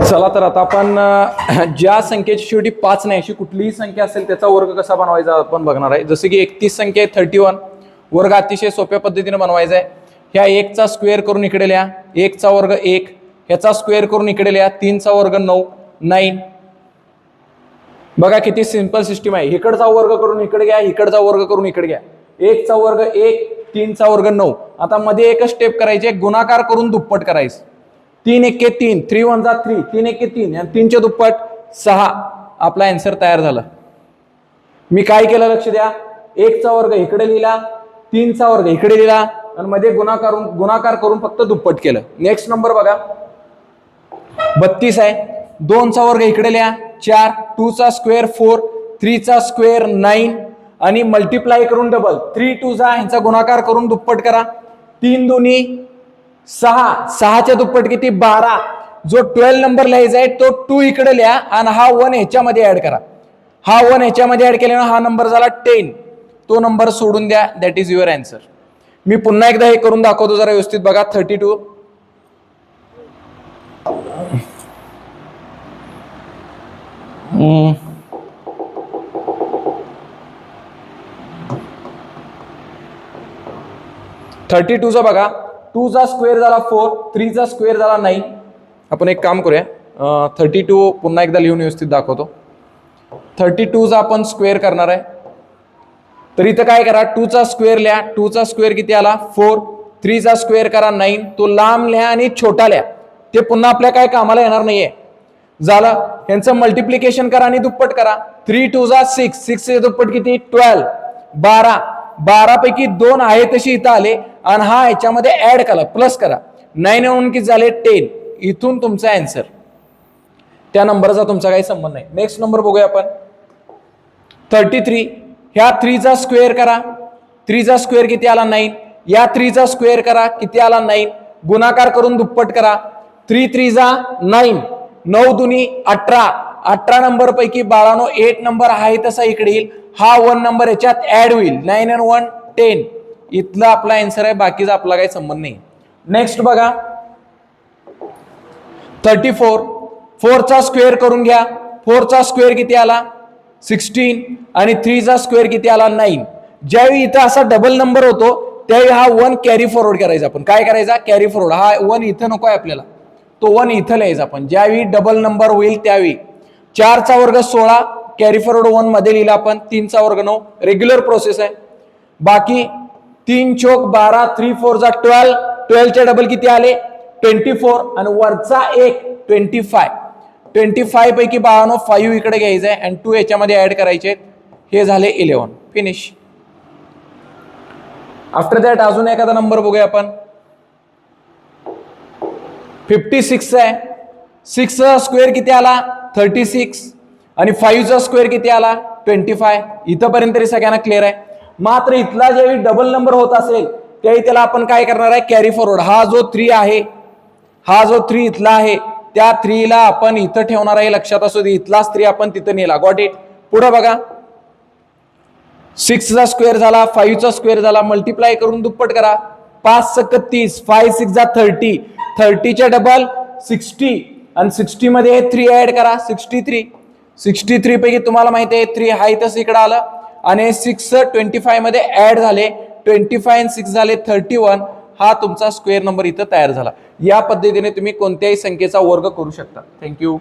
चला तर आता आपण ज्या संख्येची शेवटी पाच नाही अशी कुठलीही संख्या असेल त्याचा वर्ग कसा बनवायचा आपण बघणार आहे. जसं की एकतीस संख्या आहे थर्टी वन वर्ग अतिशय सोप्या पद्धतीने बनवायचा आहे. ह्या एकचा स्क्वेअर करून इकडे लिहा. एकचा वर्ग एक ह्याचा स्क्वेअर करून इकडे लिहा. तीनचा वर्ग नऊ नाईन बघा किती सिंपल सिस्टीम आहे. इकडचा वर्ग करून इकडे घ्या इकडचा वर्ग करून इकडे घ्या. एकचा वर्ग एक तीनचा वर्ग नऊ. आता मध्ये एकच स्टेप करायचे गुणाकार करून दुप्पट करायचं. तीन एक्के तीन थ्री वन जा थ्री तीन एक्के तीन आणि तीनचे दुप्पट सहा. आपला अँसर तयार झाला. मी काय केलं लक्ष द्या? एकचा वर्ग इकडे लिहिला तीनचा वर्ग इकडे लिहिला आणि मध्ये गुणाकार गुणाकार करून फक्त दुप्पट केलं. नेक्स्ट नंबर बघा. बत्तीस आहे. दोनचा वर्ग इकडे लिहा. चार टूचा स्क्वेअर फोर थ्रीचा स्क्वेअर नाईन आणि मल्टिप्लाय करून डबल थ्री टू जा ह्यांचा गुणाकार करून दुप्पट करा. तीन दोन्ही सहा सहाच्या दुप्पट किती? बारा. जो ट्वेल्व नंबर लिहायचा आहे तो टू इकडे लिहा आणि हा वन ह्याच्यामध्ये ऍड करा. हा वन ह्याच्यामध्ये ऍड केल्यानं हा नंबर झाला टेन तो नंबर सोडून द्या. दॅट इज युअर अँसर मी पुन्हा एकदा हे करून दाखवतो जरा व्यवस्थित. बघा थर्टी टू थर्टी टूचा बघा. टूचा स्क्वेअर झाला फोर थ्रीचा स्क्वेअर झाला नाईन. आपण एक काम करूया. थर्टी टू पुन्हा एकदा लिहून व्यवस्थित दाखवतो. थर्टी टूचा आपण स्क्वेअर करणार आहे. तर इथं काय करा टूचा स्क्वेअर लिहा. टूचा स्क्वेअर किती आला? फोर. थ्रीचा स्क्वेअर करा नाईन. तो लांब लिहा आणि छोटा लिहा. ते पुन्हा आपल्या काय कामाला येणार नाहीये. झालं. यांचं मल्टिप्लिकेशन करा आणि दुप्पट करा. थ्री टू जा सिक्स. सिक्स दुप्पट किती? ट्वेल्व. बारा. बारा पैकी दोन आहे तशी इथं आले. आणि हा याच्यामध्ये ॲड करा प्लस करा. नाईन वन किती झाले? टेन इथून तुमचा अँसर त्या नंबरचा तुमचा काही संबंध नाही. नेक्स्ट नंबर बघूया आपण. थर्टी थ्री ह्या थ्रीचा स्क्वेअर करा. थ्रीचा स्क्वेअर किती आला? नाईन या थ्रीचा स्क्वेअर करा. किती आला? नाईन गुणाकार करून दुप्पट करा. थ्री थ्रीचा नाईन नऊ दुनी अठरा. अठरा नंबर पैकी बाळानो एट नंबर आहे तसा इकडे येईल. हा वन नंबर याच्यात ऍड होईल. नाईन अँड वन टेन इथला आपला आन्सर आहे बाकीचा आपला काही संबंध नाही. नेक्स्ट बघा. थर्टी फोर फोरचा स्क्वेअर करून घ्या. फोरचा स्क्वेअर किती आला? सिक्स्टीन आणि थ्रीचा स्क्वेअर किती आला? नाईन ज्यावेळी इथं असा डबल नंबर होतो त्यावेळी हा वन कॅरी फॉरवर्ड करायचा आपण. काय करायचा? कॅरी फॉरवर्ड हा वन इथं नको आहे आपल्याला. तो वन इथं लिहायचा आपण. ज्यावेळी डबल नंबर होईल त्यावेळी. चारचा वर्ग सोळा कॅरी फॉरवर्ड वनमध्ये लिहिला आपण. तीनचा वर्ग नऊ. रेग्युलर प्रोसेस आहे. बाकी तीन चोक बारा थ्री फोर जा ट्वेल्व ट्वेल्वचे डबल किती आले? ट्वेंटी फोर आणि वरचा एक ट्वेंटी फाय ट्वेंटी फाय पैकी बावन्न फाईव्ह इकडे घ्यायचं आहे आणि टू याच्यामध्ये ऍड करायचे हे झाले इलेव्हन फिनिश आफ्टर दॅट अजून एखादा नंबर बघूया आपण. फिफ्टी सिक्स आहे सिक्सचा स्क्वेअर किती आला? थर्टी सिक्स आणि फाईव्हचा स्क्वेअर किती आला? ट्वेंटी फाय इथंपर्यंत तरी सगळ्यांना क्लिअर आहे. मात्र इथला ज्यावेळी डबल नंबर होत असेल त्यावेळी त्याला आपण काय करणार आहे? कॅरी फॉरवर्ड हा जो थ्री आहे हा जो थ्री इथला आहे त्या थ्रीला आपण इथं ठेवणार आहे. लक्षात असू दे इथलाच थ्री आपण तिथं नेला. गॉट इट पुढे बघा. सिक्सचा स्क्वेअर झाला फाईव्हचा स्क्वेअर झाला. मल्टिप्लाय करून दुप्पट करा. पाच सक तीस फाय सिक्स जा थर्टी थर्टीच्या डबल सिक्स्टी आणि सिक्स्टीमध्ये थ्री ॲड करा. सिक्स्टी थ्री सिक्स्टी थ्रीपैकी तुम्हाला माहिती आहे थ्री हाय तसं इकडं आलं. आणि सिक्स ट्वेंटी फायमध्ये ऍड झाले. ट्वेंटी फाय सिक्स झाले थर्टी वन हा तुमचा स्क्वेअर नंबर इथं तयार झाला. या पद्धतीने तुम्ही कोणत्याही संख्येचा वर्ग करू शकता. थँक्यू